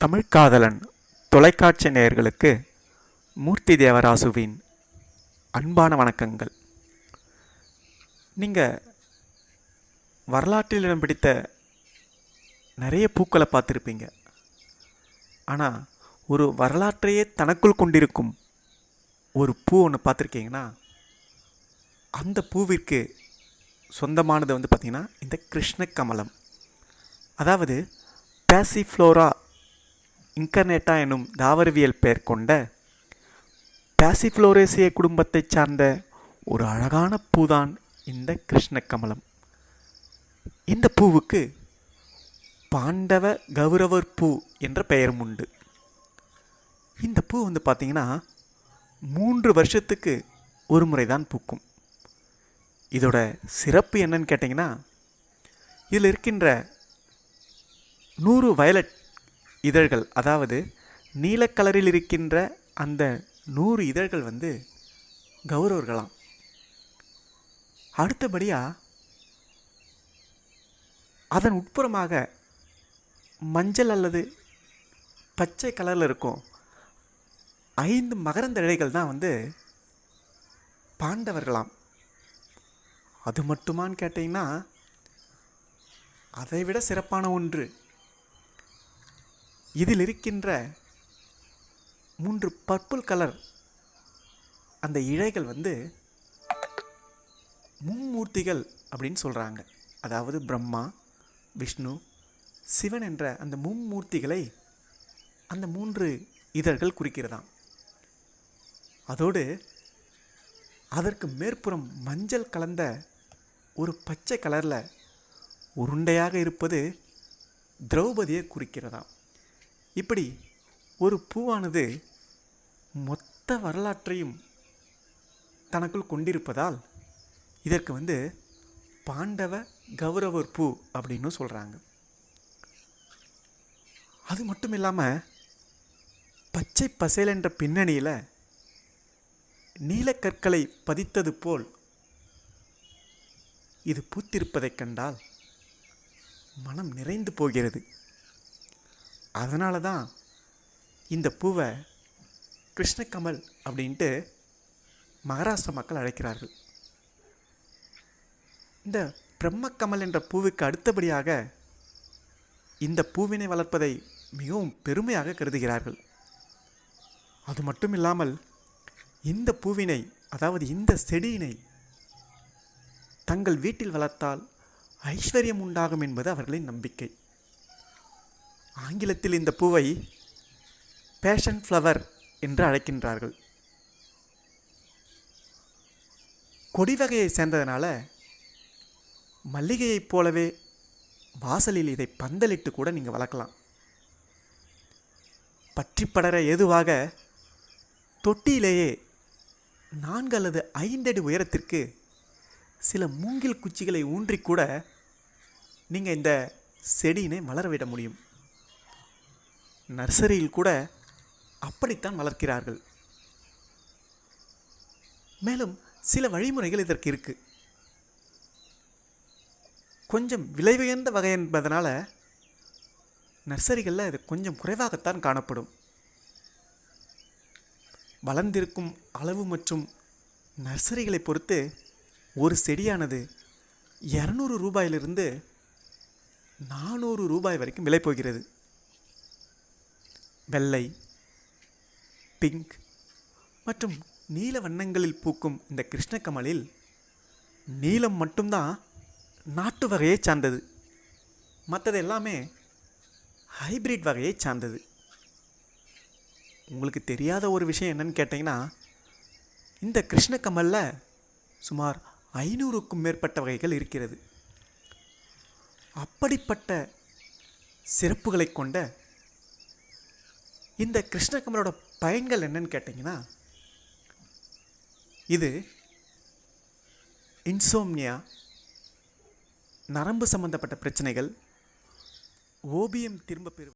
தமிழ்காதலன் தொலைக்காட்சி நேயர்களுக்கு மூர்த்தி தேவராசுவின் அன்பான வணக்கங்கள். நீங்கள் வரலாற்றில் இடம் பிடித்த நிறைய பூக்களை பார்த்துருப்பீங்க. ஆனால் ஒரு வரலாற்றையே தனக்குள் கொண்டிருக்கும் ஒரு பூ ஒன்று பார்த்துருக்கீங்கன்னா அந்த பூவிற்கு சொந்தமானது வந்து பார்த்திங்கன்னா இந்த கிருஷ்ண கமலம் அதாவது பேசிஃப்ளோரா இன்கர்னேட்டா எனும் தாவரவியல் பெயர் கொண்ட பேசிஃப்ளோரேசிய குடும்பத்தைச் சார்ந்த ஒரு அழகான பூதான் இந்த கிருஷ்ண கமலம் இந்த பூவுக்கு பாண்டவ கௌரவர் பூ என்ற பெயரும் உண்டு. இந்த பூ வந்து பார்த்திங்கன்னா மூன்று வருஷத்துக்கு ஒரு முறை தான் பூக்கும். இதோட சிறப்பு என்னன்னு கேட்டிங்கன்னா இதில் இருக்கின்ற நூறு வயலட் இதழ்கள். அதாவது நீல கலரில் இருக்கின்ற அந்த நூறு இதழ்கள் வந்து கௌரவர்களாம். அடுத்தபடியாக அதன் உட்புறமாக மஞ்சள் அல்லது பச்சை கலரில் இருக்கும் ஐந்து மகரந்த இழைகள் தான் வந்து பாண்டவர்களாம். அது மட்டுமான்னு கேட்டிங்கன்னா அதை விட சிறப்பான ஒன்று இதில் இருக்கின்ற மூன்று பர்பிள் கலர் அந்த இழைகள் வந்து மும்மூர்த்திகள் அப்படின்னு சொல்கிறாங்க அதாவது பிரம்மா விஷ்ணு சிவன் என்ற அந்த மும்மூர்த்திகளை அந்த மூன்று இதழ்கள் குறிக்கிறதாம். அதோடு அதற்கு மேற்புறம் மஞ்சள் கலந்த ஒரு பச்சை கலரில் உருண்டையாக இருப்பது திரௌபதியை குறிக்கிறதாம். இப்படி ஒரு பூவானது மொத்த வரலாற்றையும் தனக்குள் கொண்டிருப்பதால் இதற்கு வந்து பாண்டவ கௌரவர் பூ அப்படின்னு சொல்கிறாங்க அது மட்டும் இல்லாமல் பச்சை பசேல் என்ற பின்னணியில் நீலக்கற்களை பதித்தது போல் இது பூத்திருப்பதைக் கண்டால் மனம் நிறைந்து போகிறது. அதனால தான் இந்த பூவை கிருஷ்ணகமல் அப்படின்ட்டு மகாராஷ்டிர மக்கள் அழைக்கிறார்கள். இந்த பிரம்மக்கமல் என்ற பூவுக்கு அடுத்தபடியாக இந்த பூவினை வளர்ப்பதை மிகவும் பெருமையாக கருதுகிறார்கள். அது மட்டும் இல்லாமல் இந்த பூவினை அதாவது இந்த செடியினை தங்கள் வீட்டில் வளர்த்தால் ஐஸ்வர்யம் உண்டாகும் என்பது அவர்களின் நம்பிக்கை. ஆங்கிலத்தில் இந்த பூவை பேஷன் ஃப்ளவர் என்று அழைக்கின்றார்கள். கொடி வகையை சேர்ந்ததுனால மல்லிகையைப் போலவே வாசலில் இதை பந்தலிட்டு கூட நீங்கள் வளர்க்கலாம். பற்றி படர ஏதுவாக தொட்டியிலேயே நான்கு அல்லது ஐந்தடி உயரத்திற்கு சில மூங்கில் குச்சிகளை ஊன்றிக்கூட நீங்கள் இந்த செடியினை வளரவிட முடியும். நர்சரியில் கூட அப்படித்தான் வளர்க்கிறார்கள். மேலும் சில வழிமுறைகள் இதற்கு இருக்கு. கொஞ்சம் விலை உயர்ந்த வகை என்பதனால் நர்சரிகளில் இது கொஞ்சம் குறைவாகத்தான் காணப்படும். வளர்ந்திருக்கும் அளவு மற்றும் நர்சரிகளை பொறுத்து ஒரு செடியானது இரநூறு ரூபாயிலிருந்து நானூறு ரூபாய் வரைக்கும் விலை போகிறது. வெள்ளை பிங்க் மற்றும் நீல வண்ணங்களில் பூக்கும் இந்த கிருஷ்ணகமலில் நீலம் மட்டும்தான் நாட்டு வகையை சார்ந்தது. மற்றது எல்லாமே ஹைபிரிட் வகையை சார்ந்தது. உங்களுக்கு தெரியாத ஒரு விஷயம் என்னன்னு கேட்டிங்கன்னா இந்த கிருஷ்ணகமலில் சுமார் ஐநூறுக்கும் மேற்பட்ட வகைகள் இருக்கிறது. அப்படிப்பட்ட சிறப்புகளை கொண்ட இந்த கிருஷ்ணகமலோட பயன்கள் என்னன்னு கேட்டிங்கன்னா இது இன்சோம்னியா நரம்பு சம்பந்தப்பட்ட பிரச்சனைகள் ஓபியம் திரும்ப பெறு